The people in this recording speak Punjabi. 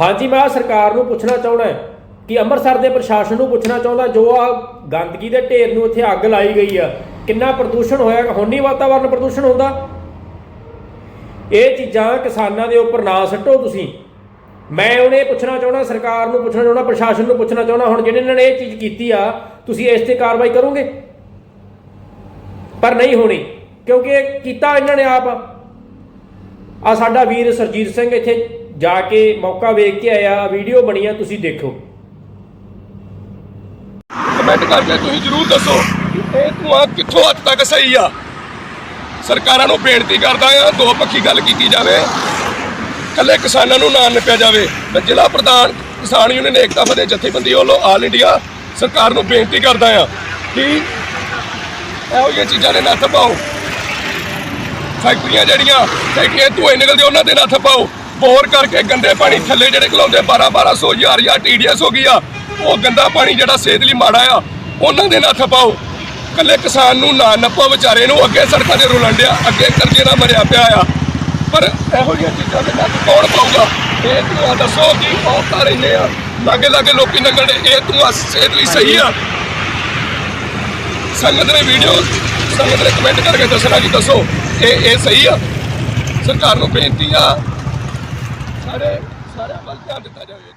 ਹਾਂਜੀ, ਮੈਂ ਸਰਕਾਰ ਨੂੰ ਪੁੱਛਣਾ ਚਾਹੁੰਦਾ ਕਿ ਅੰਮ੍ਰਿਤਸਰ ਦੇ ਪ੍ਰਸ਼ਾਸਨ ਨੂੰ ਪੁੱਛਣਾ ਚਾਹੁੰਦਾ, ਜੋ ਆ ਗੰਦਗੀ ਦੇ ਢੇਰ ਨੂੰ ਇੱਥੇ ਅੱਗ ਲਾਈ ਗਈ ਆ, ਕਿੰਨਾ ਪ੍ਰਦੂਸ਼ਣ ਹੋਇਆ? ਹੁਣ ਨਹੀਂ ਵਾਤਾਵਰਨ ਪ੍ਰਦੂਸ਼ਣ ਹੁੰਦਾ। ਇਹ ਚੀਜ਼ਾਂ ਕਿਸਾਨਾਂ ਦੇ ਉੱਪਰ ਨਾ ਸੱਟੋ ਤੁਸੀਂ। ਮੈਂ ਉਹਨੇ ਪੁੱਛਣਾ ਚਾਹੁੰਦਾ, ਸਰਕਾਰ ਨੂੰ ਪੁੱਛਣਾ ਚਾਹੁੰਦਾ, ਪ੍ਰਸ਼ਾਸਨ ਨੂੰ ਪੁੱਛਣਾ ਚਾਹੁੰਦਾ, ਹੁਣ ਜਿਹੜੇ ਇਹਨਾਂ ਨੇ ਇਹ ਚੀਜ਼ ਕੀਤੀ ਆ, ਤੁਸੀਂ ਇਸ ਤੇ ਕਾਰਵਾਈ ਕਰੋਗੇ? ਪਰ ਨਹੀਂ ਹੋਣੀ, ਕਿਉਂਕਿ ਕੀਤਾ ਇਹਨਾਂ ਨੇ ਆਪ। ਆ ਸਾਡਾ ਵੀਰ ਸਰਜੀਤ ਸਿੰਘ ਇੱਥੇ ਜਾ ਕੇ ਮੌਕਾ ਵੇਖ ਕੇ ਆਇਆ ਵੀਡੀਓ ਬਣੀ ਆ, ਤੁਸੀਂ ਦੇਖੋ। ਕਮੈਂਟ ਕਰਕੇ ਤੁਸੀਂ ਜਰੂਰ ਦੱਸੋ ਇਹ ਧੂਆਂ ਕਿੱਥੋਂ ਹੱਦ ਤੱਕ ਸਹੀ ਆ। ਸਰਕਾਰਾਂ ਨੂੰ ਬੇਨਤੀ ਕਰਦਾ ਆ, ਦੋ ਪੱਖੀ ਗੱਲ ਕੀਤੀ ਜਾਵੇ ਕੱਲੇ ਕਿਸਾਨਾਂ ਨੂੰ ਨਾ ਨੱਪਿਆ ਜਾਵੇ। ਮੈਂ ਜ਼ਿਲ੍ਹਾ ਪ੍ਰਧਾਨ ਕਿਸਾਨ ਯੂਨੀਅਨ ਏਕਤਾ ਫਤਿਹ ਜਥੇਬੰਦੀ ਵੱਲੋਂ ਆਲ ਇੰਡੀਆ ਸਰਕਾਰ ਨੂੰ ਬੇਨਤੀ ਕਰਦਾ ਆ ਕਿ ਇਹੋ ਜਿਹੀਆਂ ਚੀਜ਼ਾਂ ਦੇ ਨੱਥ ਪਾਓ। ਫੈਕਟਰੀਆਂ ਜਿਹੜੀਆਂ, ਫੈਕਟਰੀਆਂ ਧੂਏ ਨਿਕਲਦੇ ਉਹਨਾਂ ਦੇ ਨੱਥ ਪਾਓ। ਬੋਰ ਕਰਕੇ ਗੰਦੇ ਪਾਣੀ ਥੱਲੇ ਜਿਹੜੇ ਖਲਾਉਂਦੇ 12 1200 ਹਜ਼ਾਰ ਜਾਂ ਟੀਡੀਐਸ ਹੋ ਗਈ ਆ, ਉਹ ਗੰਦਾ ਪਾਣੀ ਜਿਹੜਾ ਸਿਹਤ ਲਈ ਮਾੜਾ ਆ, ਉਹਨਾਂ ਦੇ ਨੱਥ ਥਪਾਓ ਕੱਲੇ ਕਿਸਾਨ ਨੂੰ ਨਾ ਨੱਪੋ, ਵਿਚਾਰੇ ਨੂੰ ਅੱਗੇ ਸੜਕਾਂ ਤੇ ਰੁਲਣ ਡਿਆ, ਅੱਗੇ ਕਰਜ਼ੇ ਨਾਲ ਮਰਿਆ ਪਿਆ ਆ। ਪਰ ਇਹੋ ਜਿਹੀਆਂ ਚੀਜ਼ਾਂ ਦੇ ਨੱਥ ਕੌਣ ਪਾਊਗਾ? ਇਹ ਤੂੰ ਦੱਸੋ ਕੀ ਔਰਤਾਂ ਰਹਿੰਦੇ ਆ। ਲਾਗੇ ਲਾਗੇ ਲੋਕੀ ਲੰਘਣ ਇਹ ਤੂੰ ਸਿਹਤ ਲਈ ਸਹੀ ਆ। ਸੰਗਤ ਨੇ ਵੀਡੀਓ ਸੰਗਤ ਨੇ ਕਮੈਂਟ ਕਰਕੇ ਦੱਸਣਾ ਕਿ ਦੱਸੋ, ਇਹ ਇਹ ਸਹੀ ਆ? ਸਰਕਾਰ ਨੂੰ ਬੇਨਤੀ ਆ ਸਾਰੇ ਸਾਰਿਆਂ ਵੱਲ ਧਿਆਨ ਦਿੱਤਾ ਜਾਵੇ।